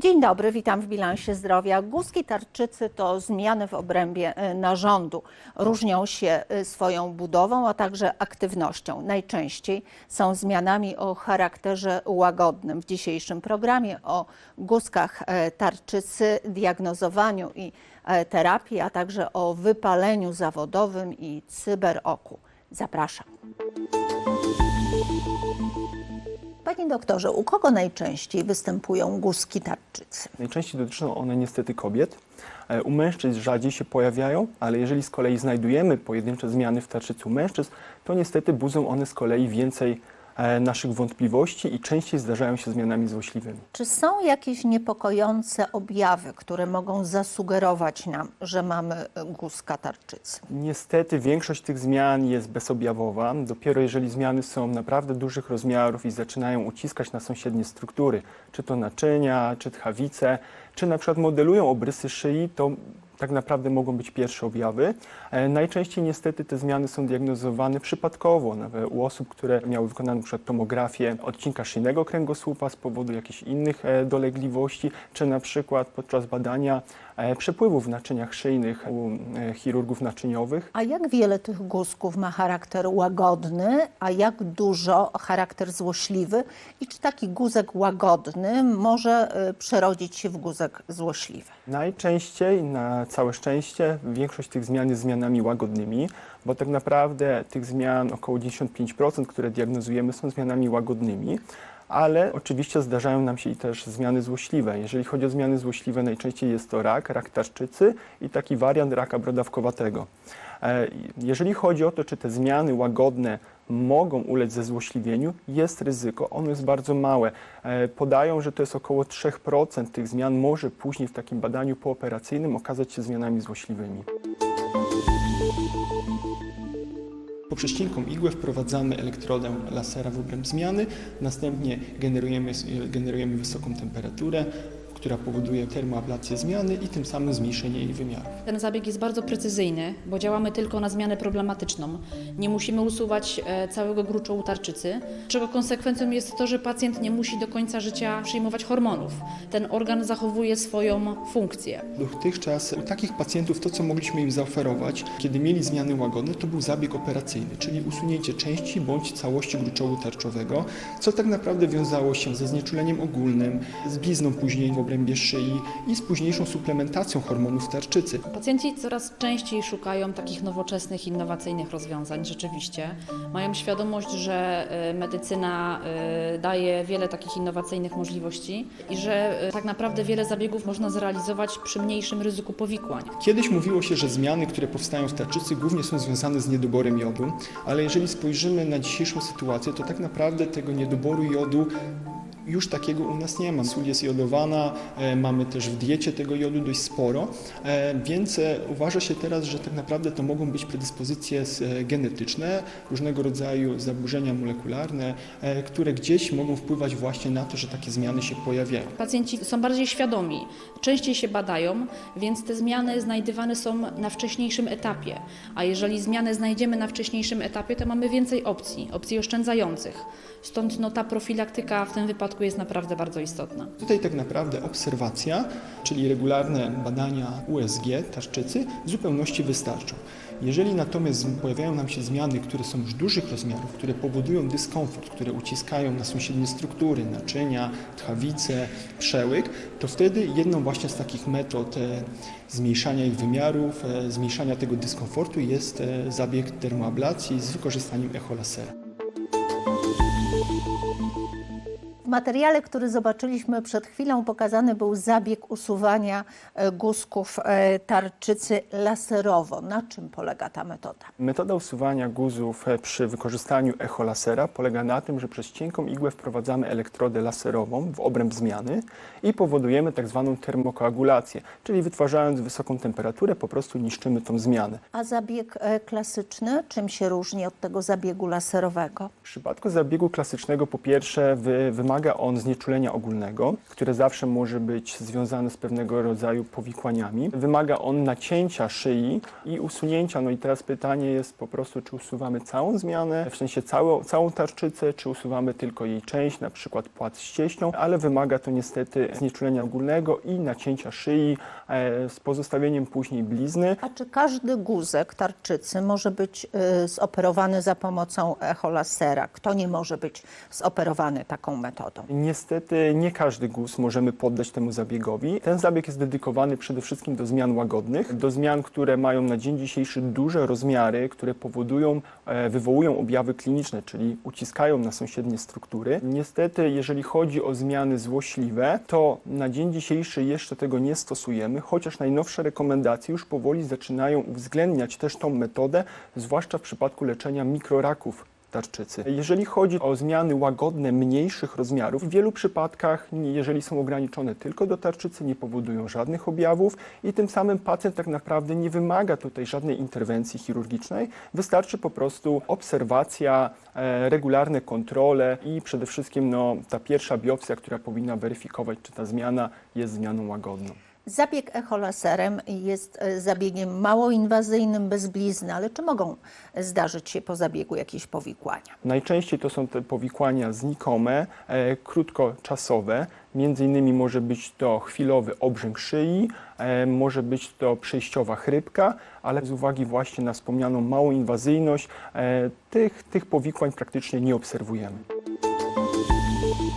Dzień dobry, witam w bilansie zdrowia. Guzki tarczycy to zmiany w obrębie e, narządu. Różnią się e, swoją budową, a także aktywnością. Najczęściej są zmianami o charakterze łagodnym. W dzisiejszym programie o guzkach e, tarczycy, diagnozowaniu i terapii, a także o wypaleniu zawodowym i cyberoku. Zapraszam. Panie doktorze, u kogo najczęściej występują guzki tarczycy? Najczęściej dotyczą one niestety kobiet. E, U mężczyzn rzadziej się pojawiają, ale jeżeli z kolei znajdujemy pojedyncze zmiany w tarczycy u mężczyzn, to niestety budzą one z kolei więcej naszych wątpliwości i częściej zdarzają się zmianami złośliwymi. Czy są jakieś niepokojące objawy, które mogą zasugerować nam, że mamy e, guzka tarczycy? Niestety większość tych zmian jest bezobjawowa. Dopiero jeżeli zmiany są naprawdę dużych rozmiarów i zaczynają uciskać na sąsiednie struktury, czy to naczynia, czy tchawice, czy na przykład modelują obrysy szyi, to tak naprawdę mogą być pierwsze objawy. E, Najczęściej niestety te zmiany są diagnozowane przypadkowo, nawet u osób, które miały wykonaną na przykład tomografię odcinka szyjnego kręgosłupa z powodu jakichś innych e, dolegliwości, czy na przykład podczas badania e, przepływów w naczyniach szyjnych u chirurgów naczyniowych. A jak wiele tych guzków ma charakter łagodny, a jak dużo charakter złośliwy? I czy taki guzek łagodny może przerodzić się w guzek złośliwy? Najczęściej, na całe szczęście, większość tych zmian jest zmianami łagodnymi, bo tak naprawdę tych zmian około 95%, które diagnozujemy, są zmianami łagodnymi. Ale oczywiście zdarzają nam się i też zmiany złośliwe. Jeżeli chodzi o zmiany złośliwe, najczęściej jest to rak, rak tarczycy i taki wariant raka brodawkowatego. E, Jeżeli chodzi o to, czy te zmiany łagodne mogą ulec zezłośliwieniu, jest ryzyko, ono jest bardzo małe. E, Podają, że to jest około 3% tych zmian może później w takim badaniu pooperacyjnym okazać się zmianami złośliwymi. Poprzez cienką igłę wprowadzamy elektrodę lasera w obręb zmiany, następnie generujemy, generujemy wysoką temperaturę, która powoduje termoablację zmiany i tym samym zmniejszenie jej wymiarów. Ten zabieg jest bardzo precyzyjny, bo działamy tylko na zmianę problematyczną. Nie musimy usuwać e, całego gruczołu tarczycy, czego konsekwencją jest to, że pacjent nie musi do końca życia przyjmować hormonów. Ten organ zachowuje swoją funkcję. Dotychczas u takich pacjentów to, co mogliśmy im zaoferować, kiedy mieli zmiany łagodne, to był zabieg operacyjny, czyli usunięcie części bądź całości gruczołu tarczowego, co tak naprawdę wiązało się ze znieczuleniem ogólnym, z blizną później w obrębie szyi i z późniejszą suplementacją hormonów tarczycy. Pacjenci coraz częściej szukają takich nowoczesnych, innowacyjnych rozwiązań. Rzeczywiście mają świadomość, że e, medycyna e, daje wiele takich innowacyjnych możliwości i że e, tak naprawdę wiele zabiegów można zrealizować przy mniejszym ryzyku powikłań. Kiedyś mówiło się, że zmiany, które powstają w tarczycy, głównie są związane z niedoborem jodu, ale jeżeli spojrzymy na dzisiejszą sytuację, to tak naprawdę tego niedoboru jodu już takiego u nas nie ma. Sól jest jodowana, e, mamy też w diecie tego jodu dość sporo, e, więc e, uważa się teraz, że tak naprawdę to mogą być predyspozycje genetyczne, różnego rodzaju zaburzenia molekularne, które gdzieś mogą wpływać właśnie na to, że takie zmiany się pojawiają. Pacjenci są bardziej świadomi, częściej się badają, więc te zmiany znajdywane są na wcześniejszym etapie. A jeżeli zmiany znajdziemy na wcześniejszym etapie, to mamy więcej opcji, opcji oszczędzających. Stąd no, ta profilaktyka w tym wypadku jest naprawdę bardzo istotna. Tutaj tak naprawdę obserwacja, czyli regularne badania USG tarczycy w zupełności wystarczą. Jeżeli natomiast pojawiają nam się zmiany, które są już dużych rozmiarów, które powodują dyskomfort, które uciskają na sąsiednie struktury, naczynia, tchawice, przełyk, to wtedy jedną właśnie z takich metod e, zmniejszania ich wymiarów, e, zmniejszania tego dyskomfortu jest e, zabieg termoablacji z wykorzystaniem echolasera. Materiale, który zobaczyliśmy przed chwilą, pokazany był zabieg usuwania e, guzków e, tarczycy laserowo. Na czym polega ta metoda? Metoda usuwania guzów e, przy wykorzystaniu echolasera polega na tym, że przez cienką igłę wprowadzamy elektrodę laserową w obręb zmiany i powodujemy tak zwaną termokoagulację, czyli wytwarzając wysoką temperaturę po prostu niszczymy tą zmianę. A zabieg klasyczny czym się różni od tego zabiegu laserowego? W przypadku zabiegu klasycznego po pierwsze wy, wymaga wymaga on znieczulenia ogólnego, które zawsze może być związane z pewnego rodzaju powikłaniami. Wymaga on nacięcia szyi i usunięcia. No i teraz pytanie jest po prostu, czy usuwamy całą zmianę, w sensie całą, całą tarczycę, czy usuwamy tylko jej część, na przykład płat z cieśnią, ale wymaga to niestety znieczulenia ogólnego i nacięcia szyi e, z pozostawieniem później blizny. A czy każdy guzek tarczycy może być y, zoperowany za pomocą echolasera? Kto nie może być zoperowany taką metodą? Niestety nie każdy guz możemy poddać temu zabiegowi. Ten zabieg jest dedykowany przede wszystkim do zmian łagodnych, do zmian, które mają na dzień dzisiejszy duże rozmiary, które powodują, e, wywołują objawy kliniczne, czyli uciskają na sąsiednie struktury. Niestety, jeżeli chodzi o zmiany złośliwe, to na dzień dzisiejszy jeszcze tego nie stosujemy, chociaż najnowsze rekomendacje już powoli zaczynają uwzględniać też tą metodę, zwłaszcza w przypadku leczenia mikroraków tarczycy. Jeżeli chodzi o zmiany łagodne mniejszych rozmiarów, w wielu przypadkach, jeżeli są ograniczone tylko do tarczycy, nie powodują żadnych objawów i tym samym pacjent tak naprawdę nie wymaga tutaj żadnej interwencji chirurgicznej. Wystarczy po prostu obserwacja, e, regularne kontrole i przede wszystkim no, ta pierwsza biopsja, która powinna weryfikować, czy ta zmiana jest zmianą łagodną. Zabieg echolaserem jest e, zabiegiem mało inwazyjnym, bez blizny, ale czy mogą zdarzyć się po zabiegu jakieś powikłania? Najczęściej to są te powikłania znikome, e, krótkoczasowe. Między innymi może być to chwilowy obrzęk szyi, e, może być to przejściowa chrypka, ale z uwagi właśnie na wspomnianą małą inwazyjność e, tych, tych powikłań praktycznie nie obserwujemy.